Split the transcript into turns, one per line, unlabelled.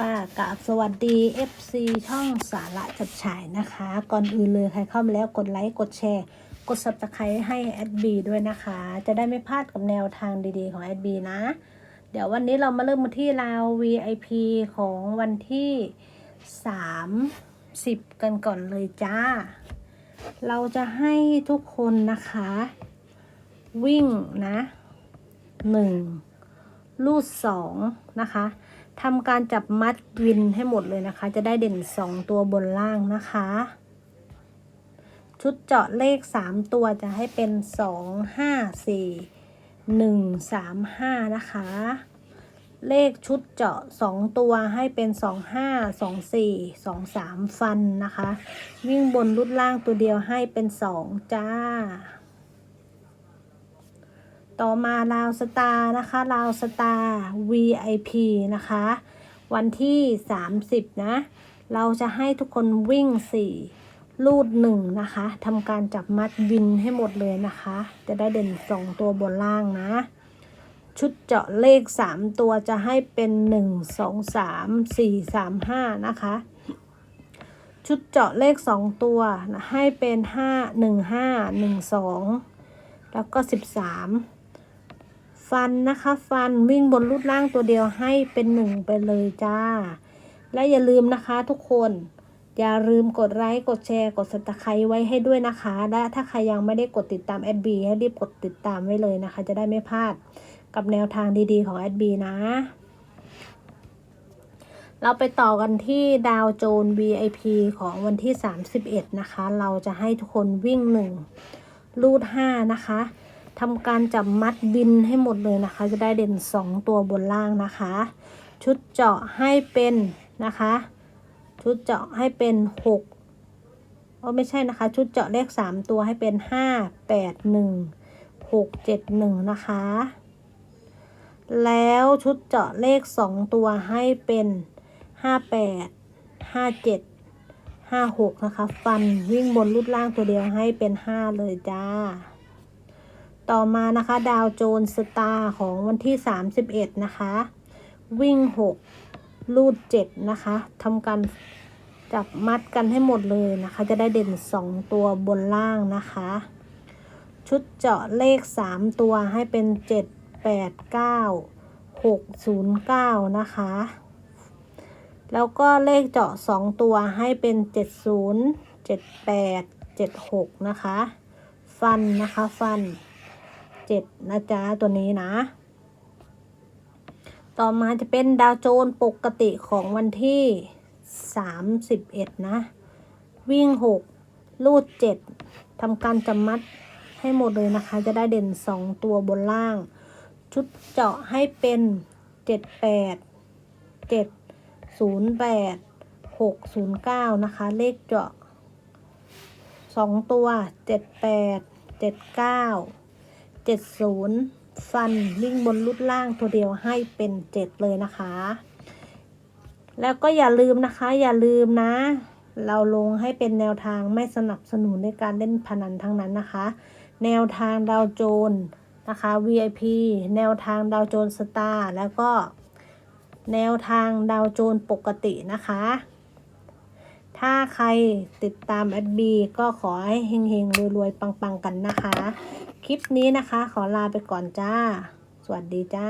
ค่ะกับสวัสดี FC ช่องสาระจับฉายนะคะ ก่อนอื่นเลยใครเข้ามาแล้วกดไลค์ กดแชร์ กด subscribe ให้แอดบีด้วยนะคะ จะได้ไม่พลาดกับแนวทางดีๆของแอดบีนะ เดี๋ยววันนี้เรามาเริ่มมาที่ราว VIP ของวันที่ 30 กันก่อนเลยจ้า เราจะให้ทุกคนนะคะ วิ่งนะ 1 รูดสองนะคะทำการจับมัดวินให้หมดเลยนะคะ จะได้เด่นสองตัวบนล่างนะคะ ชุดเจาะเลขสามตัวจะให้เป็นสองห้าสี่หนึ่งสามห้านะคะ เลขชุดเจาะสองตัวให้เป็นสองห้าสองสี่สองสามฟันนะคะ วิ่งบนรุดล่างตัวเดียวให้เป็นสองจ้า ต่อมาลาวสตาร์นะคะลาวสตาร์ VIP นะคะ วันที่ 30 นะ เราจะให้ทุกคนวิ่ง 4 ลูด 1 นะคะทำการจับมัดวินให้หมดเลยนะคะ จะได้เด่น 2 ตัวบนล่างนะ ชุดเจาะเลข 3 ตัวจะให้เป็น 1 2 3 4 3 5 นะคะ ชุดเจาะเลข 2 ตัวให้เป็น 5 1 5 1 2แล้วก็ 13 ฟันนะคะ ฟันวิ่งบนรูดล่างตัวเดียวให้เป็นหนึ่งไปเลยจ้า และอย่าลืมนะคะทุกคน อย่าลืมกดไลค์กดแชร์กดสตไครไว้ให้ด้วยนะคะ และถ้าใครยังไม่ได้กดติดตามแอดบีให้รีบกดติดตามไว้เลยนะคะ จะได้ไม่พลาดกับแนวทางดีๆของแอดบีนะ เราไปต่อกันที่ดาวโจน VIP ของวันที่ 31 นะคะ เราจะให้ทุกคนวิ่งหนึ่งลูด 5 นะคะ ทำการจับมัดบินให้หมดเลยนะคะ จะได้เด่น 2 ตัวบนล่างนะคะ ชุดเจาะให้เป็นนะคะ ชุดเจาะให้เป็น6ก็ไม่ใช่นะคะ ชุดเจาะเลข 3 ตัวให้เป็น 5 8 1 6 7 1 นะคะ แล้วชุดเจาะเลข 2 ตัวให้เป็น 58 57 56 นะคะ ฟันวิ่งบนรูดล่างตัวเดียวให้เป็น 5 เลยจ้า ต่อมานะคะดาวโจนสตาร์ของวันที่ 31 นะคะ วิ่ง 6 ลูด 7 นะคะทำการจับมัดกันให้หมดเลยนะคะ จะได้เด่น 2 ตัวบนล่างนะคะ ชุดเจาะเลข 3 ตัวให้เป็น 7 8 9 6 0 9 นะคะ แล้วก็เลขเจาะ 2 ตัวให้เป็น 70 78 76 นะคะ ฟันนะคะฟัน เจ็ดนะจ๊ะตัวนี้นะ ต่อมาจะเป็นดาวโจนปกติของวันที่สามสิบเอ็ดนะ วิ่งหกลูดเจ็ดทำการจำมัดให้หมดเลยนะคะ จะได้เด่นสองตัวบนล่าง ชุดเจาะให้เป็นเจ็ดแปดเจ็ดศูนย์แปดหกศูนย์เก้านะคะ เลขเจาะสองตัวเจ็ดแปดเจ็ดเก้า เจ็ดศูนย์ฟันวิ่งบนรุดล่างตัวเดียวให้เป็นเจ็ดเลยนะคะ แล้วก็อย่าลืมนะคะ อย่าลืมนะ เราลงให้เป็นแนวทางไม่สนับสนุนในการเล่นพนันทั้งนั้นนะคะ แนวทางดาวโจนนะคะ VIP แนวทางดาวโจนสตาร์แล้วก็แนวทางดาวโจนปกตินะคะ ถ้าใครติดตามแอดบีก็ขอให้เฮงๆรวยๆ ปังๆ กันนะคะ คลิปนี้นะคะ ขอลาไปก่อนจ้า สวัสดีจ้า